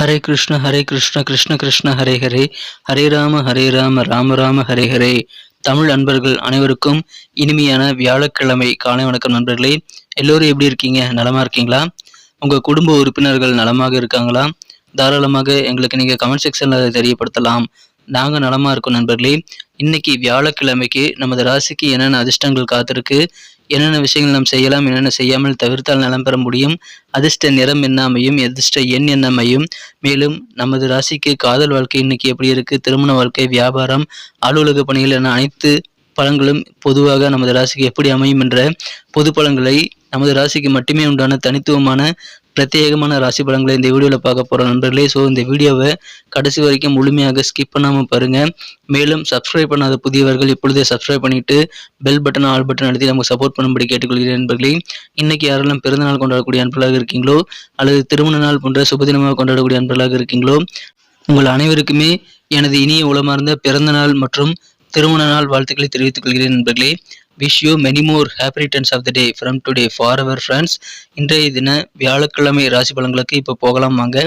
ஹரே கிருஷ்ண ஹரே கிருஷ்ண கிருஷ்ண கிருஷ்ண ஹரே ஹரே. ஹரே ராம ஹரே ராம ராம ராம ஹரே ஹரே. தமிழ் அன்பர்கள் அனைவருக்கும் இனிமையான வியாழக்கிழமை காலை வணக்கம் நண்பர்களே. எல்லோரும் எப்படி இருக்கீங்க? நலமா இருக்கீங்களா? உங்க குடும்ப உறுப்பினர்கள் நலமாக இருக்காங்களா? தாராளமாக எங்களுக்கு நீங்க கமெண்ட் செக்ஷன்ல அதை தெரியப்படுத்தலாம். நாங்க நலமா இருக்கோம் நண்பர்களே. இன்னைக்கு வியாழக்கிழமைக்கு நமது ராசிக்கு என்னென்ன அதிர்ஷ்டங்கள் காத்திருக்கு? என்னென்ன விஷயங்கள் நாம் செய்யலாம் என்னென்ன செய்யாமல் தவிர்த்தால் நலம் பெற முடியும்? அதிர்ஷ்ட நிறம் என்ன அமையும் அதிர்ஷ்ட எண் என்ன அமையும் மேலும் நமது ராசிக்கு காதல் வாழ்க்கை இன்னைக்கு எப்படி இருக்கு? திருமண வாழ்க்கை வியாபாரம் அலுவலக பணிகள் என அனைத்து பலன்களும் பொதுவாக நமது ராசிக்கு எப்படி அமையும் என்ற பொது பலன்களை நமது ராசிக்கு மட்டுமே உண்டான தனித்துவமான பிரத்யேகமான ராசி பலன்களை இந்த வீடியோவில் பார்க்க போகிற நண்பர்களே. ஸோ இந்த வீடியோவை கடைசி வரைக்கும் முழுமையாக ஸ்கிப் பண்ணாமல் பாருங்கள் மேலும் சப்ஸ்கிரைப் பண்ணாத புதியவர்கள் இப்பொழுதே சப்ஸ்கிரைப் பண்ணிட்டு பெல் பட்டன் ஆல் பட்டன் அழுத்தி நமக்கு சப்போர்ட் பண்ணும்படி கேட்டுக்கொள்கிறேன் நண்பர்களே. இன்றைக்கி யாரெல்லாம் பிறந்தநாள் கொண்டாடக்கூடிய அன்பர்களாக இருக்கீங்களோ அல்லது திருமண நாள் போன்ற சுபதினமாக கொண்டாடக்கூடிய அன்பர்களாக இருக்கீங்களோ உங்கள் அனைவருக்குமே எனது இனிய உளமார்ந்த பிறந்த நாள் மற்றும் திருமண நாள் வாழ்த்துக்களை தெரிவித்துக் கொள்கிறேன் நண்பர்களே. Wish you many more happy returns of the day from today for our friends இன்றைய தின வியாழக்கிழமை ராசி பலன்களுக்கு இப்போ போகலாம் வாங்க.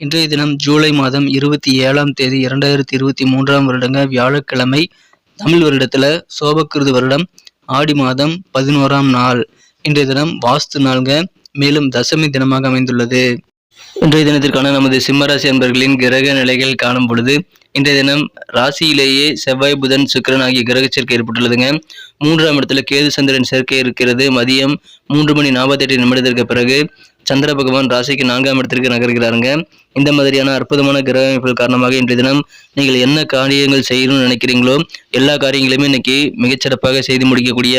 இன்றைய தினம் ஜூலை மாதம் இருபத்தி ஏழாம் தேதி இரண்டாயிரத்தி இருபத்தி மூன்றாம் வருடங்க வியாழக்கிழமை தமிழ் வருடத்துல சோபக்கிருது வருடம் ஆடி மாதம் பதினோராம் நாள். இன்றைய தினம் வாஸ்து நாள்க மேலும் தசமி தினமாக அமைந்துள்ளது. இன்றைய தினத்திற்கான நமது சிம்மராசி அன்பர்களின் கிரக நிலைகள் காணும் பொழுது இன்றைய தினம் ராசியிலேயே செவ்வாய் புதன் சுக்கிரன் ஆகிய கிரக சேர்க்கை ஏற்பட்டுள்ளதுங்க. மூன்றாம் இடத்துல கேது சந்திரன் சேர்க்கை இருக்கிறது. மதியம் மூன்று மணி நாற்பத்தி எட்டு நிமிடத்திற்கு பிறகு சந்திர பகவான் ராசிக்கு நான்காம் இடத்திற்கு நகர்கிறாருங்க. இந்த மாதிரியான அற்புதமான கிரக அமைப்புகள் காரணமாக இன்றைய தினம் நீங்கள் என்ன காரியங்கள் செய்யணும்னு நினைக்கிறீங்களோ எல்லா காரியங்களையுமே இன்னைக்கு மிகச்சிறப்பாக செய்து முடிக்கக்கூடிய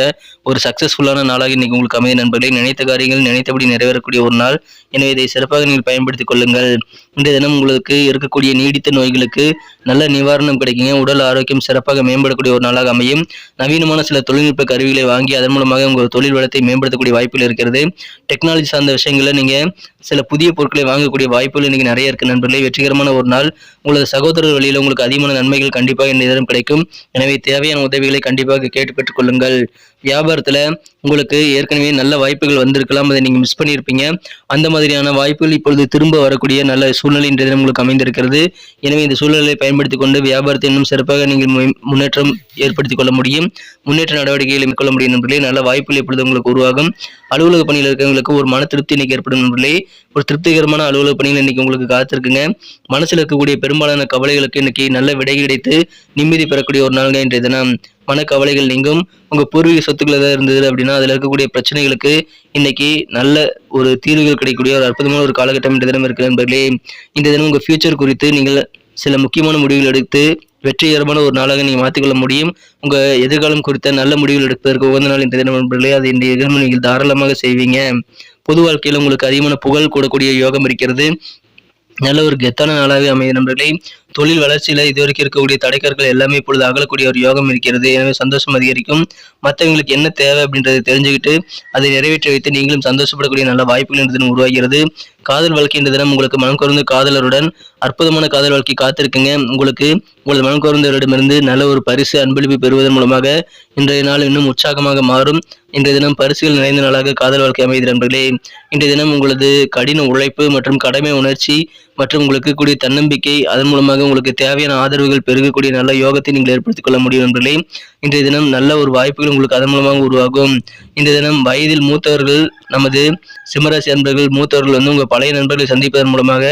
ஒரு சக்சஸ்ஃபுல்லான நாளாக இன்னைக்கு உங்களுக்கு அமைய நண்பர்களே. நினைத்த காரியங்கள் நினைத்தபடி நிறைவேறக்கூடிய ஒரு நாள். எனவே இதை சிறப்பாக நீங்கள் பயன்படுத்திக் கொள்ளுங்கள். இன்றைய தினம் உங்களுக்கு இருக்கக்கூடிய நீடித்த நோய்களுக்கு நல்ல நிவாரணம் கிடைக்குங்க. உடல் ஆரோக்கியம் சிறப்பாக மேம்படக்கூடிய ஒரு நாளாக அமையும். நவீனமான சில தொழில்நுட்ப கருவிகளை வாங்கி அதன் மூலமாக உங்கள் தொழில் வளத்தை மேம்படுத்தக்கூடிய வாய்ப்புகள் இருக்கிறது. டெக்னாலஜி சார்ந்த விஷயங்களை நீங்கள் சில புதிய பொருட்களை வாங்கக்கூடிய வாய்ப்புகள் இன்றைக்கி நிறைய இருக்குது நண்பர்களே. வெற்றிகரமான ஒரு நாள். உங்களது சகோதரர் வழியில் உங்களுக்கு அதிகமான நன்மைகள் கண்டிப்பாக இந்த நேரம் கிடைக்கும். எனவே தேவையான உதவிகளை கண்டிப்பாக கேட்டு பெற்றுக் கொள்ளுங்கள். வியாபாரத்தில் உங்களுக்கு ஏற்கனவே நல்ல வாய்ப்புகள் வந்திருக்கலாம் அதை நீங்கள் மிஸ் பண்ணியிருப்பீங்க அந்த மாதிரியான வாய்ப்புகள் இப்பொழுது திரும்ப வரக்கூடிய நல்ல சூழ்நிலை இன்றைய தினம் உங்களுக்கு அமைந்திருக்கிறது. எனவே இந்த சூழ்நிலையை பயன்படுத்தி கொண்டு வியாபாரத்தை இன்னும் சிறப்பாக நீங்கள் மு- முன்னேற்றம் ஏற்படுத்திக் கொள்ள முடியும். முன்னேற்ற நடவடிக்கைகளை மேற்கொள்ள முடியும் நண்பர்களே. நல்ல வாய்ப்புகள் இப்பொழுது உங்களுக்கு உருவாகும். அலுவலக பணியில் இருக்கிறவங்களுக்கு ஒரு மன திருப்தி இன்னைக்கு ஏற்படும் நண்பர்களே. ஒரு திருப்திகரமான அலுவலக பணிகள் இன்னைக்கு உங்களுக்கு காத்திருக்குங்க. மனசில் இருக்கக்கூடிய பெரும்பாலான கவலைகளுக்கு இன்னைக்கு நல்ல விடை கிடைத்து நிம்மதி பெறக்கூடிய ஒரு நாள்ங்க இன்றைய தினம். மனக்கவலைகள் நீங்கும். உங்கள் பூர்வீக சொத்துக்கள் ஏதாவது இருந்தது அப்படின்னா அதில் இருக்கக்கூடிய பிரச்சனைகளுக்கு இன்னைக்கு நல்ல ஒரு தீர்வுகள் கிடைக்கக்கூடிய ஒரு அற்புதமான ஒரு காலகட்டம் இந்த தினம் இருக்கு நண்பர்களே. இந்த தினம் உங்கள் ஃபியூச்சர் குறித்து நீங்கள் சில முக்கியமான முடிவுகள் எடுத்து வெற்றிகரமான ஒரு நாளாக நீங்கள் மாற்றிக்கொள்ள முடியும். உங்கள் எதிர்காலம் குறித்த நல்ல முடிவுகள் எடுப்பதற்கு உகந்த நாள் இந்த தினம் நண்பர்களே. அது இந்த தினம் நீங்கள் தாராளமாக செய்வீங்க. பொது வாழ்க்கையில் உங்களுக்கு அதிகமான புகழ் கூடக்கூடிய யோகம் இருக்கிறது. நல்ல ஒரு கெத்தான நாளாகவே அமைய நண்பர்களே. தொழில் வளர்ச்சியில இதுவரைக்கும் இருக்கக்கூடிய தடைக்கற்கள் எல்லாமே இப்பொழுது அகலக்கூடிய ஒரு யோகம் இருக்கிறது. எனவே சந்தோஷம் அதிகரிக்கும். மற்றவங்களுக்கு என்ன தேவை அப்படின்றத தெரிஞ்சுக்கிட்டு அதை நிறைவேற்றி வைத்து நீங்களும் சந்தோஷப்படக்கூடிய நல்ல வாய்ப்புகள் இந்த உருவாகிறது. காதல் வாழ்க்கை இந்த தினம் உங்களுக்கு மனம் குறைந்த காதலருடன் அற்புதமான காதல் வாழ்க்கை காத்திருக்குங்க. உங்களுக்கு உங்களது மனம் குறைந்தவரிடமிருந்து நல்ல ஒரு பரிசு அன்பளிப்பு பெறுவதன் மூலமாக இன்றைய நாள் இன்னும் உற்சாகமாக மாறும். இன்றைய தினம் பரிசுகள் நிறைந்த நாளாக காதல் வாழ்க்கை அமைதி நண்பர்களே. இன்றைய தினம் உங்களது கடின உழைப்பு மற்றும் கடமை உணர்ச்சி மற்றும் உங்களுக்கு கூடிய தன்னம்பிக்கை அதன் மூலமாக உங்களுக்கு தேவையான ஆதரவுகள் பெருகக்கூடிய நல்ல யோகத்தை நீங்கள் ஏற்படுத்திக் கொள்ள முடியும் நண்பர்களே. இன்றைய தினம் நல்ல ஒரு வாய்ப்புகள் உங்களுக்கு அதன் மூலமாக உருவாகும். இன்றைய தினம் வயதில் மூத்தவர்கள் நமது சிம்மராசி நண்பர்கள் மூத்தவர்கள் வந்து உங்கள் பழைய நண்பர்களை சந்திப்பதன் மூலமாக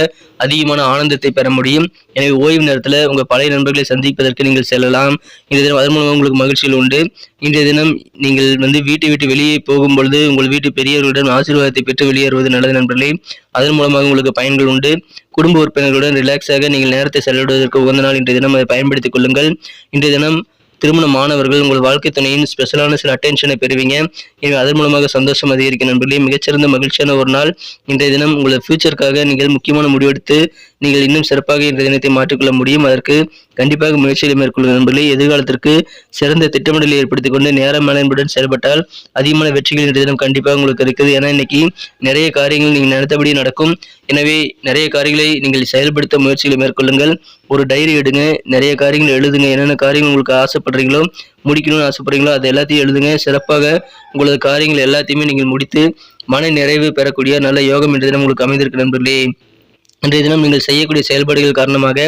அதிகமான ஆனந்தத்தை பெற முடியும். எனவே ஓய்வு நேரத்தில் உங்கள் பழைய நண்பர்களை சந்திப்பதற்கு நீங்கள் செல்லலாம். இன்றைய தினம் அதன் மூலமாக உங்களுக்கு மகிழ்ச்சிகள் உண்டு. இன்றைய தினம் நீங்கள் வந்து வீட்டை விட்டு வெளியே போகும் பொழுது உங்கள் வீட்டு பெரியவர்களிடம் ஆசீர்வாதத்தை பெற்று வெளியேறுவது நல்லது நண்பர்களே. அதன் மூலமாக உங்களுக்கு பயன்கள் உண்டு. குடும்ப உறுப்பினர்களுடன் ரிலாக்ஸாக நீங்கள் நேரத்தை செலவிடுவதற்கு உகந்த நாள் இன்றைய தினம். அதை பயன்படுத்திக் கொள்ளுங்கள். இன்றைய தினம் திருமண மாணவர்கள் உங்கள் வாழ்க்கை துணையின் ஸ்பெஷலான சில அட்டென்ஷனை பெறுவீங்க. எனவே அதன் மூலமாக சந்தோஷம் அதிகரிக்கும் நண்பர்களே. மிகச்சிறந்த மகிழ்ச்சியான ஒரு நாள். இன்றைய தினம் உங்களது ஃபியூச்சருக்காக நீங்கள் முக்கியமான முடிவெடுத்து நீங்கள் இன்னும் சிறப்பாக இந்த தினத்தை மாற்றிக்கொள்ள முடியும். அதற்கு கண்டிப்பாக முயற்சிகளை மேற்கொள்ளும் நண்பர்களே. எதிர்காலத்திற்கு சிறந்த திட்டமிடலை ஏற்படுத்திக் கொண்டு நேர மேலாண்மையுடன் செயல்பட்டால் அதிகமான வெற்றிகள் இன்றைய தினம் கண்டிப்பாக உங்களுக்கு இருக்குது. ஏன்னா இன்னைக்கு நிறைய காரியங்கள் நீங்கள் நினைத்தபடி நடக்கும். எனவே நிறைய காரியங்களை நீங்கள் செயல்படுத்த முயற்சிகளை மேற்கொள்ளுங்கள். ஒரு டைரி எடுங்க. நிறைய காரியங்கள் எழுதுங்க. என்னென்ன காரியங்கள் உங்களுக்கு ஆசைப்படுறீங்களோ முடிக்கணும்னு ஆசைப்படுறீங்களோ அது எல்லாத்தையும் எழுதுங்க. சிறப்பாக உங்களது காரியங்கள் எல்லாத்தையுமே நீங்கள் முடித்து மன நிறைவு பெறக்கூடிய நல்ல யோகம் என்ற தினம் உங்களுக்கு அமைந்திருக்கு நண்பர்களே. இன்றைய தினம் நீங்கள் செய்யக்கூடிய செயல்பாடுகள் காரணமாக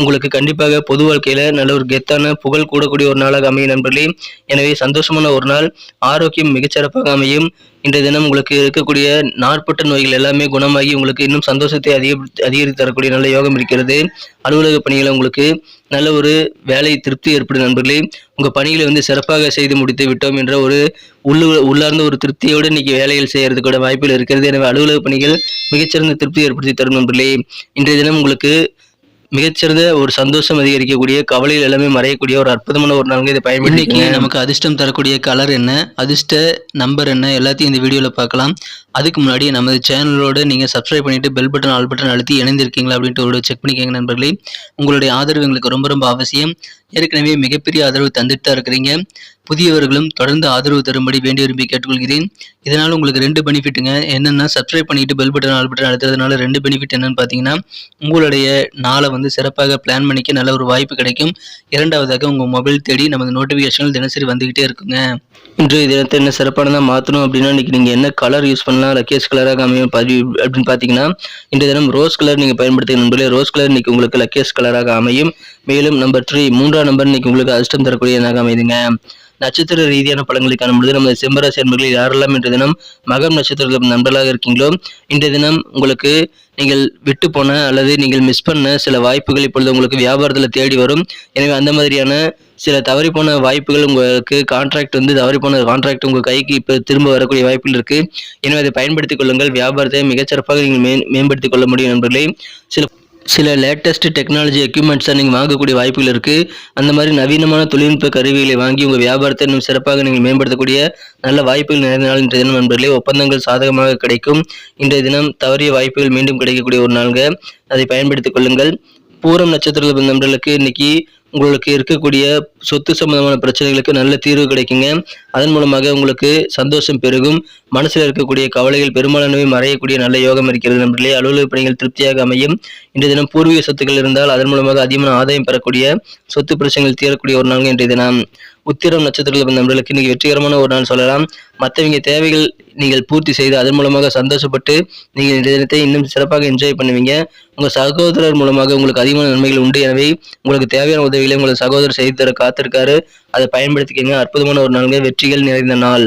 உங்களுக்கு கண்டிப்பாக பொது வாழ்க்கையில நல்ல ஒரு கெத்தான புகழ் கூடக்கூடிய ஒரு நாளாக அமையும் நண்பர்களே. எனவே சந்தோஷமான ஒரு நாள் ஆரோக்கியம் மிகச்சிறப்பாக அமையும். இன்றைய தினம் உங்களுக்கு இருக்கக்கூடிய நாற்பட்ட நோய்கள் எல்லாமே குணமாகி உங்களுக்கு இன்னும் சந்தோஷத்தை அதிக அதிகரித்து தரக்கூடிய நல்ல யோகம் இருக்கிறது. அலுவலக பணிகளை உங்களுக்கு நல்ல ஒரு வேலை திருப்தி ஏற்படும் நண்பர்களே. உங்கள் பணிகளை வந்து சிறப்பாக செய்து முடித்து விட்டோம் என்ற ஒரு உள்ளு உள்ளார்ந்த ஒரு திருப்தியோடு இன்னைக்கு வேலைகள் செய்கிறதுக்கூட வாய்ப்புகள் இருக்கிறது. எனவே அலுவலக பணிகள் மிகச்சிறந்த திருப்தி ஏற்படுத்தி தரும் நண்பர்களே. இன்றைய தினம் உங்களுக்கு மிகச்சிறந்த ஒரு சந்தோஷம் அதிகரிக்கக்கூடிய கவலையில் எல்லாமே மறையக்கூடிய ஒரு அற்புதமான ஒரு நாளுங்க இதை பயன்படுத்தி நமக்கு அதிர்ஷ்டம் தரக்கூடிய கலர் என்ன அதிர்ஷ்ட நம்பர் என்ன எல்லாத்தையும் இந்த வீடியோவில் பார்க்கலாம். அதுக்கு முன்னாடி நமது சேனலோட நீங்கள் சப்ஸ்கிரைப் பண்ணிட்டு பெல் பட்டன் ஆல் பட்டன் அழுத்தி இணைந்திருக்கீங்களா அப்படின்ட்டு ஒரு செக் பண்ணிக்கோங்க நண்பர்களே. உங்களுடைய ஆதரவு எங்களுக்கு ரொம்ப ரொம்ப அவசியம். ஏற்கனவே மிகப்பெரிய ஆதரவு தந்துட்டு தான் இருக்கிறீங்க. புதியவர்களும் தொடர்ந்து ஆதரவு தரும்படி வேண்டி விரும்பி கேட்டுக்கொள்கிறேன். இதனால் உங்களுக்கு ரெண்டு பெனிஃபிட்டுங்க. என்னென்னா சப்ஸ்கிரைப் பண்ணிட்டு பெல் பட்டன் ஆல் பட்டன் அழுத்துறதுனால ரெண்டு பெனிஃபிட் என்னன்னு பார்த்தீங்கன்னா உங்களுடைய நாளை வந்து சிறப்பாக பிளான் பண்ணிக்க நல்ல ஒரு வாய்ப்பு கிடைக்கும். இரண்டாவதாக உங்கள் மொபைல் தேடி நமது நோட்டிஃபிகேஷன்கள் தினசரி வந்துக்கிட்டே இருக்குங்க. இன்றைய தினத்தை என்ன சிறப்பானதாக மாற்றணும் அப்படின்னா இன்றைக்கி நீங்கள் என்ன கலர் யூஸ் பண்ணலாம் லக்கேஜ் கலராக அமையும் பதிவு அப்படின்னு பார்த்தீங்கன்னா இன்றைய தினம் ரோஸ் கலர் நீங்கள் பயன்படுத்துகிற நண்பர்களே ரோஸ் கலர் இன்றைக்கி உங்களுக்கு லக்கேஜ் கலராக அமையும். மேலும் நம்பர் த்ரீ மூன்றாம் நம்பர் இன்னைக்கு உங்களுக்கு அதிர்ஷ்டம் தரக்கூடிய என்னாக அமைதுங்க. நட்சத்திர ரீதியான பலன்களை காணும்பொழுது நமது செம்பராசி அன்பர்களில் யாரெல்லாம் இன்றைய தினம் மகம் நட்சத்திரத்தில் நண்பர்களாக இருக்கீங்களோ இன்றைய தினம் உங்களுக்கு நீங்கள் விட்டு போன அல்லது நீங்கள் மிஸ் பண்ண சில வாய்ப்புகள் இப்பொழுது உங்களுக்கு வியாபாரத்தில் தேடி வரும். எனவே அந்த மாதிரியான சில தவறி போன வாய்ப்புகள் உங்களுக்கு கான்ட்ராக்ட் வந்து தவறி போன கான்ட்ராக்ட் உங்கள் கைக்கு இப்போ திரும்ப வரக்கூடிய வாய்ப்புகள் இருக்குது எனவே அதை பயன்படுத்திக் கொள்ளுங்கள். வியாபாரத்தை மிகச்சிறப்பாக நீங்கள் மே மேம்படுத்திக் கொள்ள முடியும் நண்பர்களே. சில சில லேட்டஸ்ட் டெக்னாலஜி எக்யூப்மெண்ட்ஸை நீங்கள் வாங்கக்கூடிய வாய்ப்புகள் இருக்குது அந்த மாதிரி நவீனமான தொழில்நுட்ப கருவிகளை வாங்கி உங்கள் வியாபாரத்தை இன்னும் சிறப்பாக நீங்கள் மேம்படுத்தக்கூடிய நல்ல வாய்ப்புகள் நிறைந்த நாள் இன்றைய தினம் நண்பர்களே ஒப்பந்தங்கள் சாதகமாக கிடைக்கும். இன்றைய தினம் தவறிய வாய்ப்புகள் மீண்டும் கிடைக்கக்கூடிய ஒரு நாள்ங்க. அதை பயன்படுத்திக் கொள்ளுங்கள். பூரம் நட்சத்திரத்தில் நண்பர்களுக்கு இன்னைக்கு உங்களுக்கு இருக்கக்கூடிய சொத்து சம்பந்தமான பிரச்சனைகளுக்கு நல்ல தீர்வு கிடைக்குங்க. அதன் மூலமாக உங்களுக்கு சந்தோஷம் பெருகும். மனசில் இருக்கக்கூடிய கவலைகள் பெரும்பாலானவை மறையக்கூடிய நல்ல யோகம் இருக்கிறது நண்பர்களே. அலுவலக பணிகள் திருப்தியாக அமையும். இன்றைய தினம் பூர்வீக சொத்துக்கள் இருந்தால் அதன் மூலமாக அதிகமான ஆதாயம் பெறக்கூடிய சொத்து பிரச்சனைகள் தீரக்கூடிய ஒரு நாள் இன்றைய தினம். உத்திரம் நட்சத்திரத்தில் நண்பர்களுக்கு இன்னைக்கு வெற்றிகரமான ஒரு நாள் சொல்லலாம். மற்றவங்க தேவைகள் நீங்கள் பூர்த்தி செய்து அதன் மூலமாக சந்தோஷப்பட்டு நீங்கள் இந்த தினத்தை இன்னும் சிறப்பாக என்ஜாய் பண்ணுவீங்க. உங்கள் சகோதரர் மூலமாக உங்களுக்கு அதிகமான நன்மைகள் உண்டு. எனவே உங்களுக்கு தேவையான உதவிகளை உங்களது சகோதரர் செய்து தர காத்திருக்காரு. அதை பயன்படுத்திக்கங்க. அற்புதமான ஒரு நாளுங்க. வெற்றிகள் நிறைந்த நாள்.